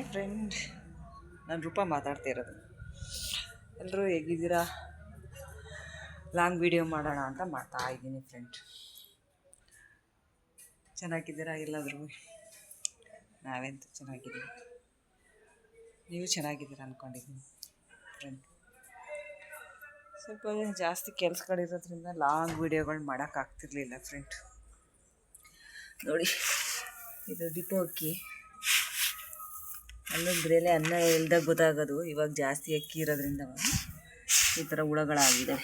Hi friend ನಾನು ರೂಪ ಮಾತಾಡ್ತಾ ಇರೋದು. ಎಲ್ಲರೂ ಹೇಗಿದ್ದೀರಾ? ಲಾಂಗ್ ವಿಡಿಯೋ ಮಾಡೋಣ ಅಂತ ಮಾಡ್ತಾ ಇದ್ದೀನಿ ಫ್ರೆಂಡ್ ಚೆನ್ನಾಗಿದ್ದೀರಾ ಎಲ್ಲಾದರೂ? ನಾವೆಂತ ಚೆನ್ನಾಗಿದ್ದೀವಿ. ನೀವು ಚೆನ್ನಾಗಿದ್ದೀರಾ ಅಂದ್ಕೊಂಡಿದ್ದೀನಿ ಫ್ರೆಂಡ್ ಸ್ವಲ್ಪ ಜಾಸ್ತಿ ಕೆಲಸಗಳಿರೋದ್ರಿಂದ ಲಾಂಗ್ ವೀಡಿಯೋಗಳು ಮಾಡೋಕ್ಕಾಗ್ತಿರ್ಲಿಲ್ಲ ಫ್ರೆಂಡ್ ನೋಡಿ, ಇದು ಡಿಪೋ ಅಕ್ಕಿ. ಅನ್ನದ್ರೇಲೆ ಅನ್ನ ಇಲ್ದಾಗ ಗೊತ್ತಾಗೋದು. ಇವಾಗ ಜಾಸ್ತಿ ಅಕ್ಕಿ ಇರೋದ್ರಿಂದ ಈ ಥರ ಹುಳಗಳಾಗಿದೆ.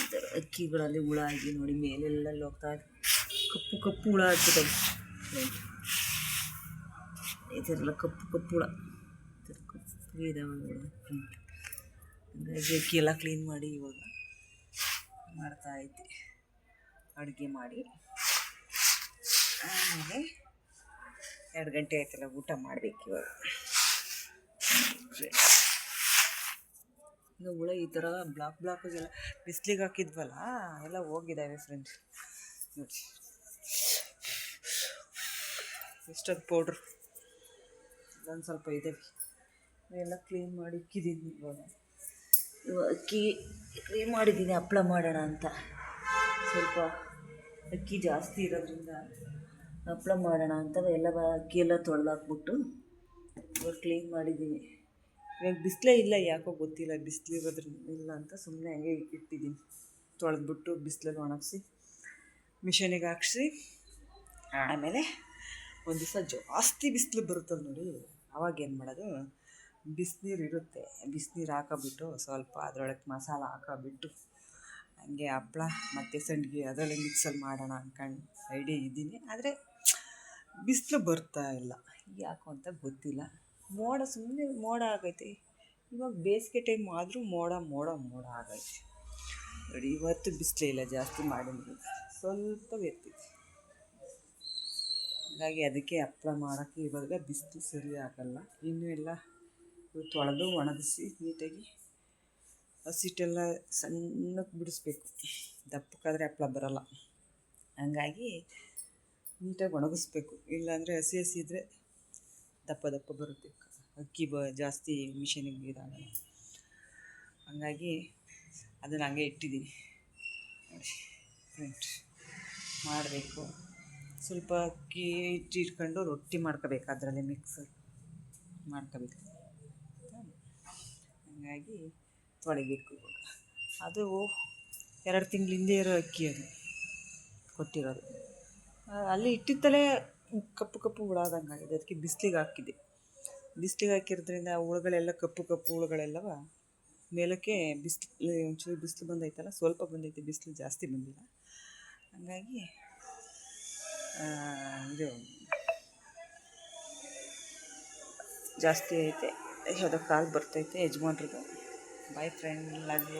ಈ ಥರ ಅಕ್ಕಿಗಳಲ್ಲಿ ಹುಳ ಆಗಿ ನೋಡಿ, ಮೇಲೆಲ್ಲ ಹೋಗ್ತಾ ಕಪ್ಪು ಕಪ್ಪು ಹುಳ ಆಗ್ತದೆ ಈ ಥರ ಕಪ್ಪು ಕಪ್ಪು ಹುಳ. ಥರ ಕಪ್ಪು ಇದಾವೆ ಹುಳ ಹಂಗಾಗಿ ಅಕ್ಕಿ ಎಲ್ಲ ಕ್ಲೀನ್ ಮಾಡಿ ಇವಾಗ ಮಾಡ್ತಾ ಇದ್ದೆ. ಅಡುಗೆ ಮಾಡಿ. ಆಮೇಲೆ ಎರಡು ಗಂಟೆ ಆಯ್ತಲ್ಲ ಊಟ ಮಾಡಬೇಕು ಇವಾಗ. ಇನ್ನು ಹುಳ ಈ ಥರ ಬ್ಲಾಕ್ ಬ್ಲಾಕಾಗೆಲ್ಲ ಬಿಸ್ಲಿಗೆ ಹಾಕಿದ್ವಲ್ಲ, ಎಲ್ಲ ಹೋಗಿದ್ದಾವೆ ಫ್ರೆಂಡ್ಸ್ ನೋಡಿ. ಎಷ್ಟೊಂದು ಪೌಡ್ರ್ ಒಂದು ಸ್ವಲ್ಪ ಇದ್ದಾವೆ ಎಲ್ಲ ಕ್ಲೀನ್ ಮಾಡಿ ಇಕ್ಕಿದ್ದೀನಿ ಇವಾಗ. ಇವಾಗ ಅಕ್ಕಿ ಕ್ಲೀನ್ ಮಾಡಿದ್ದೀನಿ ಹಪ್ಪಳ ಮಾಡೋಣ ಅಂತ. ಸ್ವಲ್ಪ ಅಕ್ಕಿ ಜಾಸ್ತಿ ಇರೋದ್ರಿಂದ. ಹಪ್ಳ ಮಾಡೋಣ ಅಂತ ಎಲ್ಲ ಅಕ್ಕಿ ಎಲ್ಲ ತೊಳೆದಾಕ್ಬಿಟ್ಟು ಇವಾಗ ಕ್ಲೀನ್ ಮಾಡಿದ್ದೀನಿ ಇವಾಗ ಬಿಸಿಲೇ ಇಲ್ಲ, ಯಾಕೋ ಗೊತ್ತಿಲ್ಲ ಬಿಸಿಲು ಇರೋದ್ರಿಂದ ಇಲ್ಲ ಅಂತ ಸುಮ್ಮನೆ ಹಂಗೆ ಇಟ್ಟಿದ್ದೀನಿ ತೊಳೆದ್ಬಿಟ್ಟು ಬಿಸಿಲಲ್ಲಿ ಒಣಗಿಸಿ ಮಿಷನಿಗೆ ಹಾಕ್ಸಿ, ಆಮೇಲೆ ಒಂದು ದಿವಸ ಜಾಸ್ತಿ ಬಿಸಿಲು ಬರುತ್ತಲ್ಲ ನೋಡಿ, ಅವಾಗ ಏನು ಮಾಡೋದು? ಬಿಸಿನೀರು ಇರುತ್ತೆ. ಬಿಸಿನೀರು ಹಾಕೋಬಿಟ್ಟು ಸ್ವಲ್ಪ ಅದರೊಳಗೆ ಮಸಾಲ ಹಾಕೋಬಿಟ್ಟು ಹಂಗೆ ಹಪ್ಪಳ ಮತ್ತು ಸಂಡಿಗೆ ಅದರಲ್ಲಿ ಮಿಕ್ಸಲ್ಲಿ ಮಾಡೋಣ ಅಂದ್ಕೊಂಡು ಐಡಿಯಾ ಇದ್ದೀನಿ. ಆದರೆ ಬಿಸಿಲು ಬರ್ತಾ ಇಲ್ಲ. ಯಾಕೋ ಅಂತ ಗೊತ್ತಿಲ್ಲ. ಮೋಡ ಸುಮ್ಮನೆ ಮೋಡ ಆಗೈತೆ. ಇವಾಗ ಬೇಸಿಗೆ ಟೈಮ್ ಆದರೂ ಮೋಡ ಮೋಡ ಮೋಡ ಆಗೈತೆ. ನೋಡಿ, ಇವತ್ತು ಬಿಸಿಲೇ ಇಲ್ಲ, ಜಾಸ್ತಿ ಮಾಡಿದ್ರು ಸ್ವಲ್ಪ ಎತ್ತಿದೆ ಹಾಗಾಗಿ ಅದಕ್ಕೆ ಹಪ್ಪಳ ಮಾಡೋಕ್ಕೆ ಇವಾಗ ಬಿಸಿಲು ಸರಿ ಆಗಲ್ಲ. ಇನ್ನೂ ಎಲ್ಲ ತೊಳೆದು ಒಣಗಿಸಿ ನೀಟಾಗಿ ಹಸಿಟ್ಟೆಲ್ಲ ಸಣ್ಣಕ್ಕೆ ಬಿಡಿಸ್ಬೇಕು. ದಪ್ಪಕ್ಕಾದರೆ ಹಪ್ಪಳ ಬರೋಲ್ಲ. ಹಂಗಾಗಿ ನೀಟಾಗಿ ಒಣಗಿಸ್ಬೇಕು. ಇಲ್ಲಾಂದರೆ ಹಸಿ ಹಸಿ ಇದ್ದರೆ ದಪ್ಪ ದಪ್ಪ ಬರುತ್ತೆ. ಅಕ್ಕಿ ಬ ಜಾಸ್ತಿ ಮಿಷನಿಗೆ ಇದಾಗಲ್ಲ. ಹಂಗಾಗಿ ಅದನ್ನು ಹಂಗೆ ಇಟ್ಟಿದ್ದೀನಿ. ನೋಡಿ ಮಾಡಬೇಕು. ಸ್ವಲ್ಪ ಅಕ್ಕಿ ಹಿಟ್ಟು ಇಟ್ಕೊಂಡು ರೊಟ್ಟಿ ಮಾಡ್ಕೋಬೇಕು ಅದರಲ್ಲಿ ಮಿಕ್ಸ್ ಮಾಡ್ಕೋಬೇಕು. ಹಂಗಾಗಿ ತೊಳಿಬೇಕು ಅದು ಎರಡು ತಿಂಗಳಿಂದೇ ಇರೋ ಅಕ್ಕಿ ಅದು, ಕೊಟ್ಟಿರೋದು. ಅಲ್ಲಿ ಇಟ್ಟಿತ್ತಲೇ ಕಪ್ಪು ಕಪ್ಪು ಹುಳ ಆದಂಗೆ ಆಗಿದೆ ಅದಕ್ಕೆ ಬಿಸಿಲಿಗೆ ಹಾಕಿದ್ದೆ. ಬಿಸಿಲಿಗೆ ಹಾಕಿರೋದ್ರಿಂದ ಹುಳುಗಳೆಲ್ಲ ಕಪ್ಪು ಕಪ್ಪು ಹುಳುಗಳೆಲ್ಲವ? ಮೇಲಕ್ಕೆ ಬಿಸಿಲು, ಒಂಚೂರು ಬಿಸಿಲು ಬಂದೈತಲ್ಲ, ಸ್ವಲ್ಪ ಬಂದೈತೆ, ಬಿಸಿಲು ಜಾಸ್ತಿ ಬಂದಿಲ್ಲ. ಹಂಗಾಗಿ ಇದು ಜಾಸ್ತಿ ಐತೆ. ಯಾವುದೋ ಕಾಲು ಬರ್ತೈತೆ, ಯಜಮಾನ್ರದ್ದು. Boy friend love